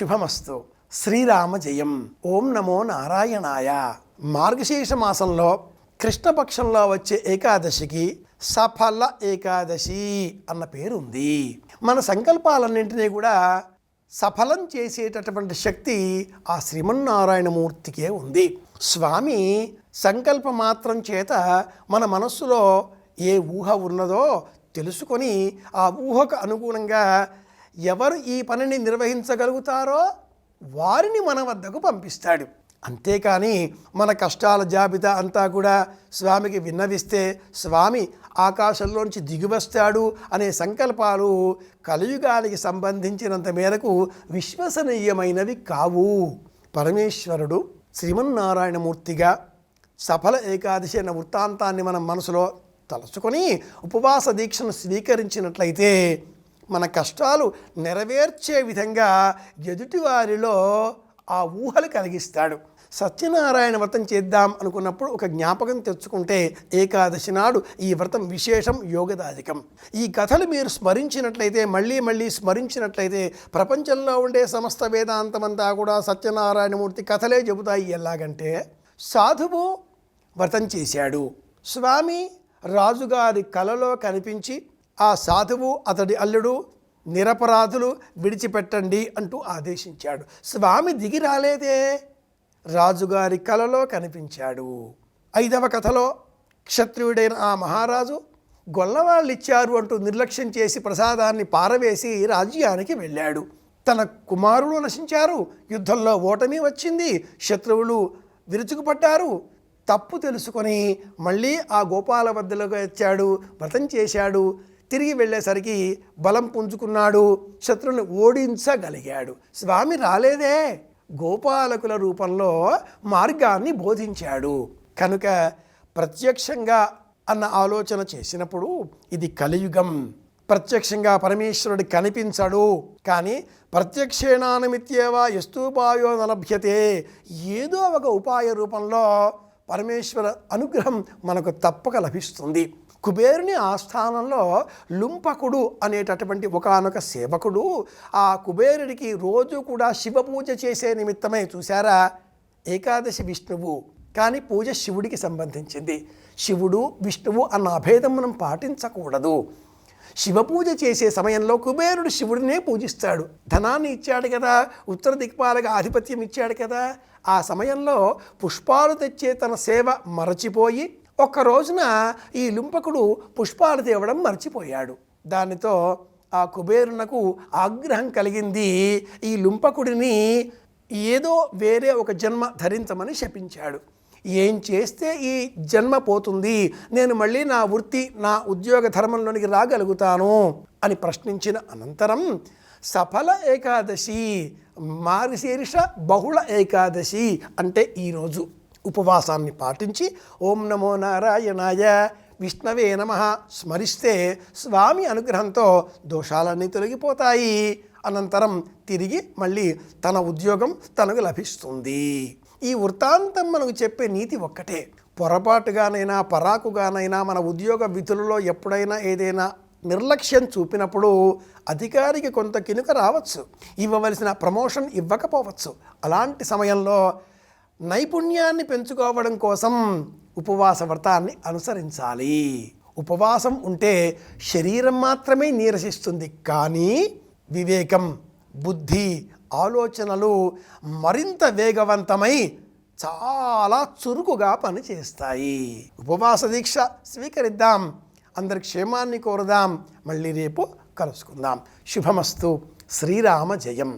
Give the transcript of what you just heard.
శుభమస్తు. శ్రీరామ జయం. ఓం నమో నారాయణాయ. మార్గశీర్ష మాసంలో కృష్ణపక్షంలో వచ్చే ఏకాదశికి సఫల ఏకాదశి అన్న పేరు ఉంది మన సంకల్పాలన్నింటినీ కూడా సఫలం చేసేటటువంటి శక్తి ఆ శ్రీమన్నారాయణమూర్తికే ఉంది. స్వామి సంకల్ప మాత్రం చేత మన మనస్సులో ఏ ఊహ ఉన్నదో తెలుసుకొని ఆ ఊహకు అనుగుణంగా ఎవరు ఈ పనిని నిర్వహించగలుగుతారో వారిని మన వద్దకు పంపిస్తాడు. అంతేకాని మన కష్టాల జాబితా అంతా కూడా స్వామికి విన్నవిస్తే స్వామి ఆకాశంలోంచి దిగివస్తాడు అనే సంకల్పాలు కలియుగానికి సంబంధించినంత మేరకు విశ్వసనీయమైనవి కావు. పరమేశ్వరుడు శ్రీమన్నారాయణమూర్తిగా సఫల ఏకాదశి అన్న వృత్తాంతాన్ని మనం మనసులో తలుచుకొని ఉపవాస దీక్షను స్వీకరించినట్లయితే మన కష్టాలు నెరవేర్చే విధంగా ఎదుటివారిలో ఆ ఊహలు కలిగిస్తాడు. సత్యనారాయణ వ్రతం చేద్దాం అనుకున్నప్పుడు ఒక జ్ఞాపకం తెచ్చుకుంటే ఏకాదశి నాడు ఈ వ్రతం విశేషం యోగదాధికం ఈ కథలు మీరు స్మరించినట్లయితే మళ్ళీ మళ్ళీ స్మరించినట్లయితే ప్రపంచంలో ఉండే సమస్త వేదాంతమంతా కూడా సత్యనారాయణమూర్తి కథలే చెబుతాయి. ఎలాగంటే సాధువు వ్రతం చేశాడు. స్వామి రాజుగారి కలలో కనిపించి ఆ సాధువు అతడి అల్లుడు నిరపరాధులు విడిచిపెట్టండి అంటూ ఆదేశించాడు. స్వామి దిగి రాలేదే? రాజుగారి కలలో కనిపించాడు. ఐదవ కథలో క్షత్రియుడైన ఆ మహారాజు గొల్లవాళ్ళు ఇచ్చారు అంటూ నిర్లక్ష్యం చేసి ప్రసాదాన్ని పారవేసి రాజ్యానికి వెళ్ళాడు. తన కుమారులు నశించారు. యుద్ధంలో ఓటమి వచ్చింది. శత్రువులు విరుచుకుపడ్డారు. తప్పు తెలుసుకొని మళ్ళీ ఆ గోపాల వద్దలకు వచ్చాడు. వ్రతం చేశాడు. తిరిగి వెళ్ళేసరికి బలం పుంజుకున్నాడు శత్రువుని ఓడించగలిగాడు. స్వామి రాలేదే. గోపాలకుల రూపంలో మార్గాన్ని బోధించాడు. కనుక ప్రత్యక్షంగా అన్న ఆలోచన చేసినప్పుడు ఇది కలియుగం. ప్రత్యక్షంగా పరమేశ్వరుడు కనిపించడు. కానీ ప్రత్యక్షేణానమిత్యేవా ఎస్తూపాయో నలభ్యతే ఏదో ఒక ఉపాయ రూపంలో పరమేశ్వర అనుగ్రహం మనకు తప్పక లభిస్తుంది. కుబేరుని ఆస్థానంలో లుంపకుడు అనేటటువంటి ఒకానొక సేవకుడు ఆ కుబేరుడికి రోజు కూడా శివ పూజ చేసే నిమిత్తమై చూశారా? ఏకాదశి విష్ణువు. కానీ పూజ శివుడికి సంబంధించింది. శివుడు విష్ణువు అన్న అభేదం మనం పాటించకూడదు. శివపూజ చేసే సమయంలో కుబేరుడు శివుడినే పూజిస్తాడు. ధనాన్ని ఇచ్చాడు కదా ఉత్తర దిక్పాలగా ఆధిపత్యం ఇచ్చాడు కదా. ఆ సమయంలో పుష్పాలు తెచ్చే తన సేవ మరచిపోయి ఒక్క రోజున ఈ లుంపకుడు పుష్పాలు తేవడం మర్చిపోయాడు. దానితో ఆ కుబేరునకు ఆగ్రహం కలిగింది. ఈ లుంపకుడిని ఏదో వేరే ఒక జన్మ ధరించమని శపించాడు. ఏం చేస్తే ఈ జన్మ పోతుంది? నేను మళ్ళీ నా వృత్తి నా ఉద్యోగ ధర్మంలోనికి రాగలుగుతాను? అని ప్రశ్నించిన అనంతరం సఫల ఏకాదశి మారిశీర్ష బహుళ ఏకాదశి అంటే ఈరోజు ఉపవాసాన్ని పాటించి ఓం నమో నారాయణాయ విష్ణవే నమ స్మరిస్తే స్వామి అనుగ్రహంతో దోషాలన్నీ తొలగిపోతాయి. అనంతరం తిరిగి మళ్ళీ తన ఉద్యోగం తనకు లభిస్తుంది. ఈ వృత్తాంతం మనకు చెప్పే నీతి ఒక్కటే. పొరపాటుగానైనా పరాకుగానైనా మన ఉద్యోగ విధులలో ఎప్పుడైనా ఏదైనా నిర్లక్ష్యం చూపినప్పుడు అధికారికి కొంత కినుక రావచ్చు. ఇవ్వవలసిన ప్రమోషన్ ఇవ్వకపోవచ్చు. అలాంటి సమయంలో నైపుణ్యాన్ని పెంచుకోవడం కోసం ఉపవాస వ్రతాన్ని అనుసరించాలి. ఉపవాసం ఉంటే శరీరం మాత్రమే నీరసిస్తుంది. కానీ వివేకం బుద్ధి ఆలోచనలు మరింత వేగవంతమై చాలా చురుకుగా పనిచేస్తాయి. ఉపవాస దీక్ష స్వీకరిద్దాం. అందరి క్షేమాన్ని కోరుదాం. మళ్ళీ రేపు కలుసుకుందాం. శుభమస్తు. శ్రీరామ జయం.